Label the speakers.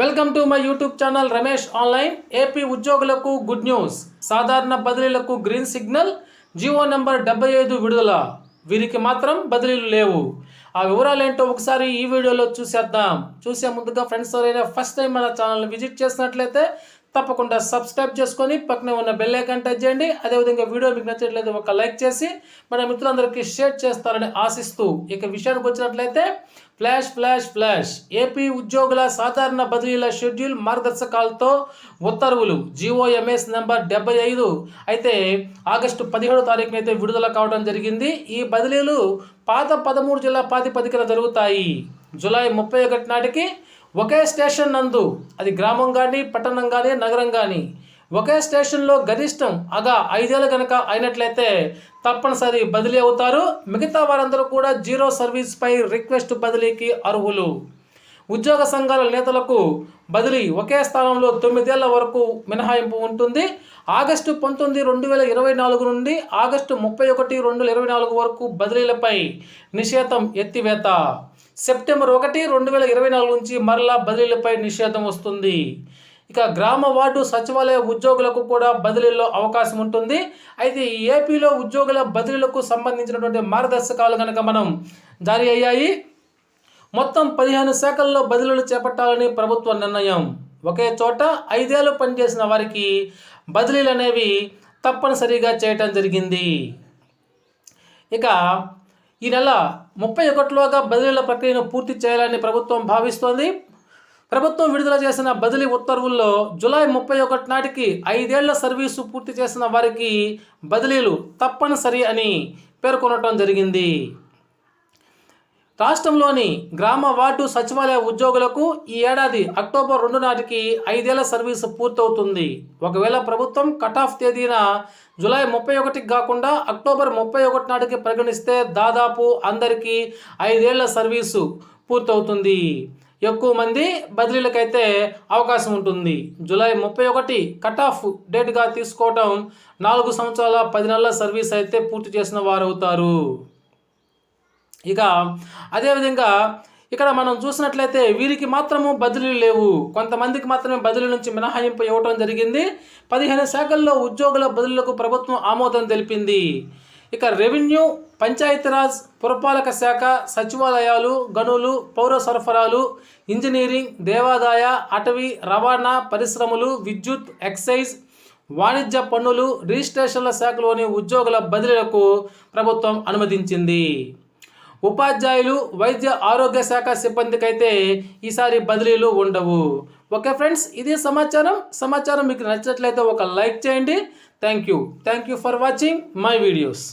Speaker 1: Welcome to my YouTube channel Ramesh online. AP ఉద్యోగులకు good news. సాధారణ బదిలీలకు green signal. GO number డెబ్బై ఐదు విడుదల. వీరికి మాత్రం బదిలీలు లేవు. ఆ వివరాలు ఏంటో ఒకసారి ఈ వీడియోలో చూసేద్దాం. చూసే ముందుగా ఫ్రెండ్స్ ఎవరైనా ఫస్ట్ టైం మన ఛానల్ని విజిట్ చేసినట్లయితే తప్పకుండా సబ్స్క్రైబ్ చేసుకొని పక్కనే ఉన్న బెల్ ఐకాన్ టచ్ చేయండి. అదేవిధంగా వీడియో మీకు నచ్చట్లేదు ఒక లైక్ చేసి మన మిత్రులందరికీ షేర్ చేస్తారని ఆశిస్తూ ఇక విషయానికి వచ్చినట్లయితే ఫ్లాష్ ఫ్లాష్ ఫ్లాష్ ఏపీ ఉద్యోగుల సాధారణ బదిలీల షెడ్యూల్ మార్గదర్శకాలతో ఉత్తర్వులు. జీఓఎంఎస్ నెంబర్ డెబ్బై ఐదు. అయితే ఆగస్టు పదిహేడో తారీఖున అయితే విడుదల కావడం జరిగింది. ఈ బదిలీలు పాత పదమూడు జిల్లా ప్రాతిపదికన జరుగుతాయి. జూలై ముప్పై ఒకటి నాటికి ఒకే స్టేషన్ నందు అది గ్రామం కానీ పట్టణం కానీ నగరం కానీ ఒకే స్టేషన్లో గరిష్టం అగా ఐదేళ్ళు కనుక అయినట్లయితే తప్పనిసరి బదిలీ అవుతారు. మిగతా వారందరూ కూడా జీరో సర్వీస్పై రిక్వెస్ట్ బదిలీకి అర్హులు. ఉద్యోగ సంఘాల నేతలకు బదిలీ ఒకే స్థానంలో తొమ్మిదేళ్ళ వరకు మినహాయింపు ఉంటుంది. ఆగస్టు పంతొమ్మిది రెండు వేల ఇరవై నాలుగు నుండి ఆగస్టు ముప్పై ఒకటి రెండు వేల ఇరవై నాలుగు వరకు బదిలీలపై నిషేధం ఎత్తివేత. సెప్టెంబర్ ఒకటి రెండు వేల ఇరవై నాలుగు నుంచి మరలా బదిలీలపై నిషేధం వస్తుంది. ఇక గ్రామ వార్డు సచివాలయ ఉద్యోగులకు కూడా బదిలీలో అవకాశం ఉంటుంది. అయితే ఈ ఏపీలో ఉద్యోగుల బదిలీలకు సంబంధించినటువంటి మార్గదర్శకాలు కనుక మనం జారీ అయ్యాయి మొత్తం పదిహేను శాఖల్లో బదిలీలు చేపట్టాలని ప్రభుత్వ నిర్ణయం. ఒకే చోట ఐదేళ్ళు పనిచేసిన వారికి బదిలీలు అనేవి తప్పనిసరిగా చేయటం జరిగింది. ఇక ఈ నెల ముప్పై ఒకటిలోగా బదిలీల ప్రక్రియను పూర్తి చేయాలని ప్రభుత్వం భావిస్తోంది. ప్రభుత్వం విడుదల చేసిన బదిలీ ఉత్తర్వుల్లో జూలై ముప్పై ఒకటి నాటికి ఐదేళ్ళ సర్వీసు పూర్తి చేసిన వారికి బదిలీలు తప్పనిసరి అని పేర్కొనటం జరిగింది. రాష్ట్రంలోని గ్రామ వార్డు సచివాలయ ఉద్యోగులకు ఈ ఏడాది అక్టోబర్ రెండు నాటికి ఐదేళ్ళ సర్వీసు పూర్తవుతుంది. ఒకవేళ ప్రభుత్వం కట్ ఆఫ్ తేదీన జూలై ముప్పై ఒకటికి కాకుండా అక్టోబర్ ముప్పై ఒకటి నాటికి పరిగణిస్తే దాదాపు అందరికీ ఐదేళ్ళ సర్వీసు పూర్తవుతుంది. ఎక్కువ మంది బదిలీలకైతే అవకాశం ఉంటుంది. జూలై ముప్పై ఒకటి కట్ ఆఫ్ డేట్గా తీసుకోవటం నాలుగు సంవత్సరాల పది నెలల సర్వీస్ అయితే పూర్తి చేసిన వారు అవుతారు ఇక అదేవిధంగా ఇక్కడ మనం చూసినట్లయితే వీరికి మాత్రము బదిలీలు లేవు. కొంతమందికి మాత్రమే బదిలీ నుంచి మినహాయింపు ఇవ్వటం జరిగింది. పదిహేను శాఖల్లో ఉద్యోగుల బదిలీలకు ప్రభుత్వం ఆమోదం తెలిపింది. ఇక రెవెన్యూ పంచాయతీరాజ్ పురపాలక శాఖ సచివాలయాలు గనులు పౌర సరఫరాలు ఇంజనీరింగ్ దేవాదాయ అటవీ రవాణా పరిశ్రమలు విద్యుత్ ఎక్సైజ్ వాణిజ్య పన్నులు రిజిస్ట్రేషన్ల శాఖలోని ఉద్యోగుల బదిలీలకు ప్రభుత్వం అనుమతించింది. ఉపాధ్యాయులు వైద్య ఆరోగ్య శాఖ సిబ్బందికి అయితే ఈసారి బదిలీలు ఉండవు. ఓకే ఫ్రెండ్స్ ఇది సమాచారం. సమాచారం మీకు నచ్చినట్లయితే ఒక లైక్ చేయండి. Thank you thank you for watching my videos